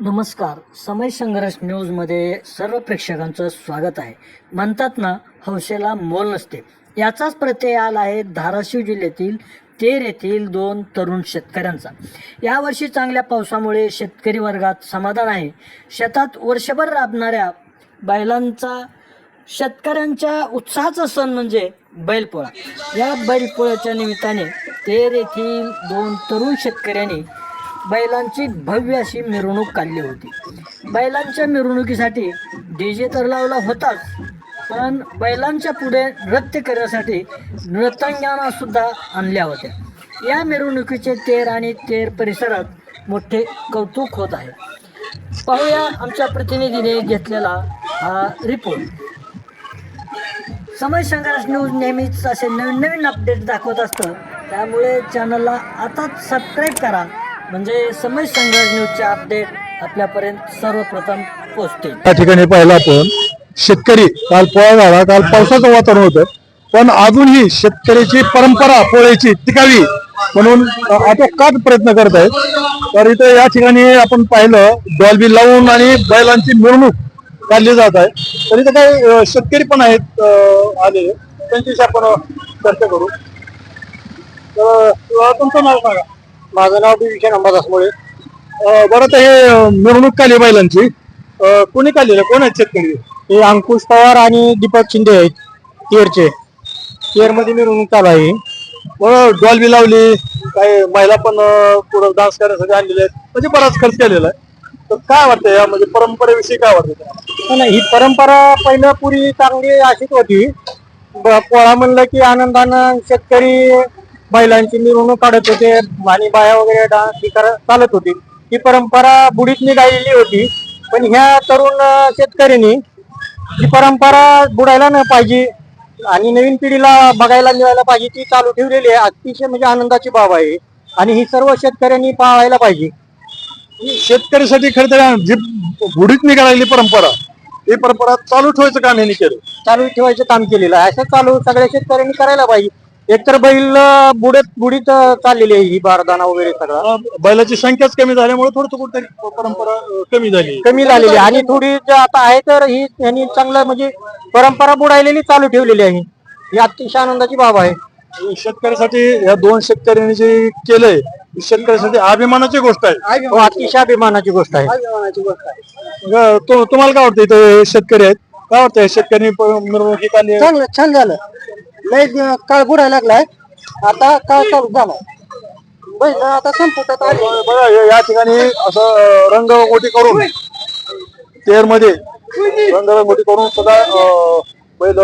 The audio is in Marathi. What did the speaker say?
नमस्कार. समय संघर्ष न्यूजमध्ये सर्व प्रेक्षकांचं स्वागत आहे. म्हणतात ना हौसेला मोल नसते. याचाच प्रत्यय आला आहे धाराशिव जिल्ह्यातील तेर येथील दोन तरुण शेतकऱ्यांचा. यावर्षी चांगल्या पावसामुळे शेतकरी वर्गात समाधान आहे. शेतात वर्षभर राबणाऱ्या बैलांचा शेतकऱ्यांच्या उत्साहाचा सण म्हणजे बैलपोळा. या बैलपोळ्याच्या निमित्ताने तेर येथील दोन तरुण शेतकऱ्यांनी बैलांची भव्य अशी मिरवणूक काढली होती. बैलांच्या मिरवणुकीसाठी डी जे तर लावला होताच पण बैलांच्या पुढे नृत्य करण्यासाठी नृत्यांगना सुद्धा आणल्या होत्या. या मिरवणुकीचे तेर आणि तेर परिसरात मोठे कौतुक होत आहे. पाहूया आमच्या प्रतिनिधीने घेतलेला हा रिपोर्ट समय संघर्ष न्यूज नेहमीच असे नवीन नवीन अपडेट दाखवत असतं. त्यामुळे चॅनलला आताच सबस्क्राईब करा. म्हणजे समय संघर्ष न्यूजचे अपडेट आपल्यापर्यंत सर्वप्रथम पोहोचतील. या ठिकाणी पाहिलं आपण शेतकरी काल पोळा झाला काल पावसाचं वातावरण होतं. पण अजूनही शेतकऱ्याची परंपरा पोळ्याची टिकावी म्हणून आटोकाट प्रयत्न करत आहेत. तर इथे या ठिकाणी आपण पाहिलं डॉल्बी लावून आणि बैलांची मिरवणूक काढली जात आहे. तर इथे काही शेतकरी पण आहेत आले आलेले. त्यांच्याशी आपण चर्चा करू. तर तुमचं नाव सांगा. माझं नाव विषय अंबादास मुळे बरं तर हे मिरवणूक काढली बैलांची. कोणी काढलेलं? कोण आहेत शेतकरी? हे अंकुश पवार आणि दीपक शिंदे आहेत तेरचे तेरमध्ये मिरवणूक चालू आहे. बरं डॉल्बी लावली. काही महिला पण पुढं डान्स करण्यासाठी आणलेले आहेत. म्हणजे बराच खर्च केलेला आहे. तर काय वाटतं या म्हणजे परंपरेविषयी काय वाटतं? पण ही परंपरा पहिलं पुरी चांगली अशीच होती. ब- पोळा म्हणलं की आनंदानं शेतकरी बैलांची मिरवणूक काढत होते. आणि बाया वगैरे डान्स ही करत चालत होती. ही परंपरा बुडीत निघालेली होती. पण ह्या तरुण शेतकऱ्यांनी ही परंपरा बुडायला न पाहिजे आणि नवीन पिढीला बघायला मिळायला पाहिजे ती चालू ठेवलेली आहे. अतिशय म्हणजे आनंदाची बाब आहे. आणि ही सर्व शेतकऱ्यांनी पाळायला पाहिजे. शेतकऱ्यासाठी खरं तर जी बुडीत निघालेली परंपरा ही परंपरा चालू ठेवायचं काम यांनी केलं. चालू ठेवायचं काम केलेलं आहे. असं चालू सगळ्या शेतकऱ्यांनी करायला पाहिजे. एकतर बैल बुडत बुडीत चाललेली आहे ही बारदाना वगैरे सगळं. अं, बैलाची संख्याच कमी झाल्यामुळे थोडं कुठेतरी परंपरा अं, कमी झाली. कमी झालेली आहे. आणि थोडी जी आता आहे तर ही यांनी चांगलं म्हणजे परंपरा बुडायलेली चालू ठेवलेली आहे. ही अतिशय आनंदाची बाब आहे. शेतकऱ्यासाठी या दोन शेतकऱ्यांनी जे केलंय ही शेतकऱ्यासाठी अभिमानाची गोष्ट आहे. हो, अतिशय अभिमानाची गोष्ट आहे. मग तु- तुम्हाला काय वाटतं इथे शेतकरी आहेत? काय वाटतं शेतकरी मिरवणुकी काढली आहे? चांगलं छान झालं. लय काळ बुडायला लागलाय. आता काळ चालू झाला बैल आता संपुटात आली. बघा या- ठिकाणी असं रंगरंगोटी करून तेरमध्ये रंगरंगोटी करून सुद्धा बैल